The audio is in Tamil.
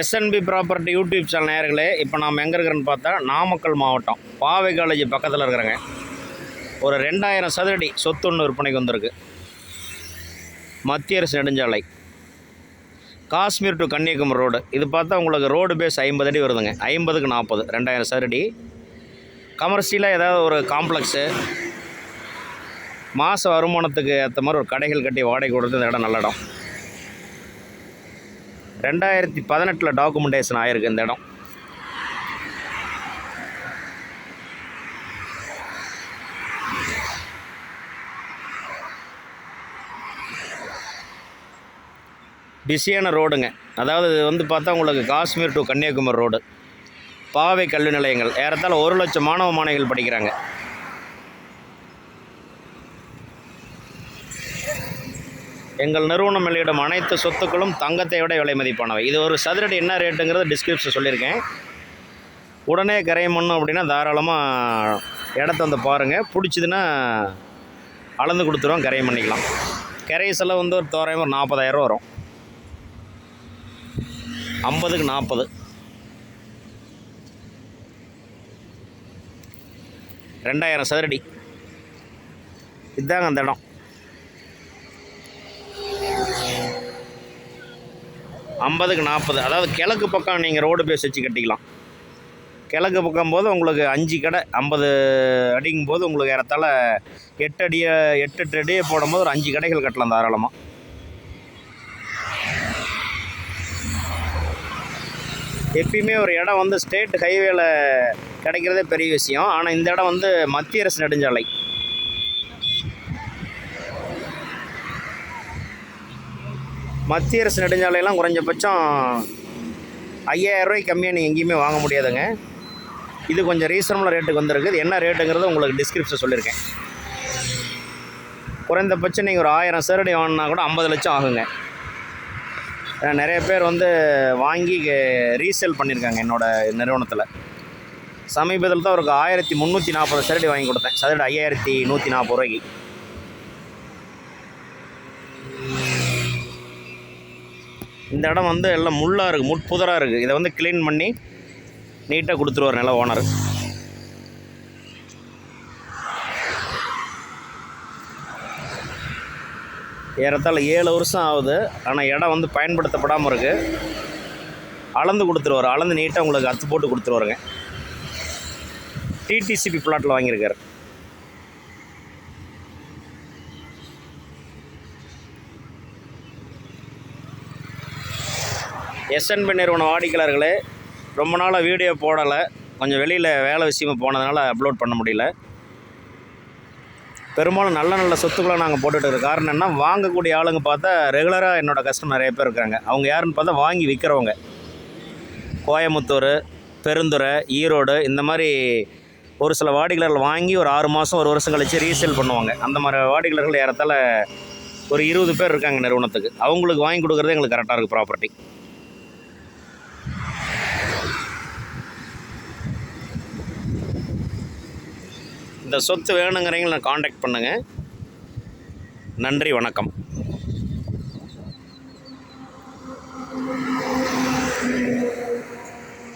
எஸ்என்பி ப்ராப்பர்ட்டி யூடியூப் சேனல் நேர்களே இப்போ நாம் எங்கே இருக்கிறோன்னு பார்த்தா நாமக்கல் மாவட்டம். பாவை காலேஜ் பக்கத்தில் இருக்கிறேங்க. ஒரு ரெண்டாயிரம் சதுரடி சொத்து ஒன்று விற்பனைக்கு வந்திருக்கு. மத்திய அரசு நெடுஞ்சாலை. காஷ்மீர் டு கன்னியாகுமரி ரோடு இது பார்த்தா உங்களுக்கு ரோடு பேஸ் ஐம்பது அடி வருதுங்க. ஐம்பதுக்கு நாற்பது ரெண்டாயிரம் சதுரடி. கமர்ஷியலாக ஏதாவது ஒரு காம்ப்ளெக்ஸு மாத வருமானத்துக்கு ஏற்ற மாதிரி ஒரு கடைகள் கட்டி வாடகை கொடுத்து இந்த இடம் நல்ல இடம். ரெண்டாயிரத்தி பதினெட்டில் டாக்குமெண்டேஷன் ஆயிருக்கு இந்த இடம். பிஸியான ரோடுங்க. அதாவது இது வந்து பார்த்தா உங்களுக்கு காஷ்மீர் டு கன்னியாகுமரி ரோடு. பாவை கல்வி நிலையங்கள். ஏறத்தாழ ஒரு லட்சம் மாணவ மாணவிகள் படிக்கிறாங்க. எங்கள் நிறுவனம் வெளியிடும் அனைத்து சொத்துக்களும் தங்கத்தை விட விலை மதிப்பானவை. இது ஒரு சதுரடி என்ன ரேட்டுங்கிறத டிஸ்கிரிப்ஷன் சொல்லியிருக்கேன். உடனே கரையம் பண்ணும் அப்படின்னா தாராளமாக இடத்த வந்து பாருங்கள் பிடிச்சதுன்னா அளந்து கொடுத்துருவோம் கரையம் பண்ணிக்கலாம். கரை செலவு வந்து ஒரு தோராயம் ஒரு நாற்பதாயிரம் வரும். ஐம்பதுக்கு நாற்பது. ரெண்டாயிரம் சதுரடி. இதுதாங்க அந்த இடம். ஐம்பதுக்கு நாற்பது. அதாவது கிழக்கு பக்கம் நீங்கள் ரோடு பேஸ் வச்சு கட்டிக்கலாம். கிழக்கு பக்கம் போது உங்களுக்கு அஞ்சு கடை ஐம்பது அடிங்கும் போது உங்களுக்கு ஏறத்தால் எட்டு அடியை எட்டு எட்டு அடியை போடும்போது ஒரு அஞ்சு கடைகள் கட்டலாம் தாராளமாக எப்பயுமே ஒரு இடம் வந்து ஸ்டேட் ஹைவேல கிடைக்கிறதே பெரிய விஷயம். ஆனால் இந்த இடம் வந்து மத்திய அரசு நெடுஞ்சாலை. மத்திய அரசு நெடுஞ்சாலையெல்லாம் குறைஞ்சபட்சம் ஐயாயிரரூவாய்க்கு கம்மியாக நீங்கள் எங்கேயுமே வாங்க முடியாதுங்க. இது கொஞ்சம் ரீசனபிள் ரேட்டுக்கு வந்திருக்கு. என்ன ரேட்டுங்கிறது உங்களுக்கு டிஸ்கிரிப்ஷன் சொல்லியிருக்கேன். குறைந்தபட்சம் நீங்கள் ஒரு ஆயிரம் சேரடி வாங்கினா கூட ஐம்பது லட்சம் ஆகுங்க. நிறைய பேர் வந்து வாங்கி ரீசேல் பண்ணியிருக்காங்க என்னோடய நிறுவனத்தில். சமீபத்தில் தான் ஒரு ஆயிரத்தி முந்நூற்றி நாற்பது சரடி வாங்கி கொடுத்தேன். சதுரடி ஐயாயிரத்தி நூற்றி நாற்பது ரூபாய்க்கு. இந்த இடம் வந்து எல்லாம் முள்ளாக இருக்குது முட்புதராக இருக்குது இதை வந்து க்ளீன் பண்ணி நீட்டாக கொடுத்துருவார் நில ஓனர் ஏறத்தாழ ஏழு வருஷம் ஆகுது ஆனால் இடம் வந்து பயன்படுத்தப்படாமல் இருக்குது அளந்து கொடுத்துருவார். அளந்து நீட்டாக உங்களுக்கு அத்து போட்டு கொடுத்துருவாருங்க. டிடிசிபி பிளாட்டில் வாங்கியிருக்காரு. எஸ்என்பி நிறுவன வாடிக்கையாளர்களே ரொம்ப நாளாக வீடியோ போடலை. கொஞ்சம் வெளியில் வேலை விஷயமா போனதுனால அப்லோட் பண்ண முடியல. பெரும்பாலும் நல்ல நல்ல சொத்துக்களை நாங்கள் போட்டுட்டு இருக்கோம். காரணம் என்ன வாங்கக்கூடிய ஆளுங்க பார்த்தா ரெகுலராக என்னோடய கஸ்டமர் நிறைய பேர் இருக்காங்க. அவங்க யாருன்னு பார்த்தா வாங்கி விற்கிறவங்க கோயமுத்தூர் பெருந்துறை ஈரோடு இந்த மாதிரி ஒரு சில வாடிக்கையாளர்கள் வாங்கி ஒரு ஆறு மாதம் ஒரு வருஷம் கழித்து ரீசேல் பண்ணுவாங்க. அந்த மாதிரி வாடிக்கையாளர்கள் ஏறத்தால் ஒரு இருபது பேர் இருக்காங்க நிறுவனத்துக்கு. அவங்களுக்கு வாங்கி கொடுக்குறது எங்களுக்கு கரெக்டாக இருக்குது ப்ராப்பர்ட்டி இந்த சொத்து வேணுங்கிறீங்கள காண்டாக்ட் பண்ணுங்கள் நன்றி வணக்கம்.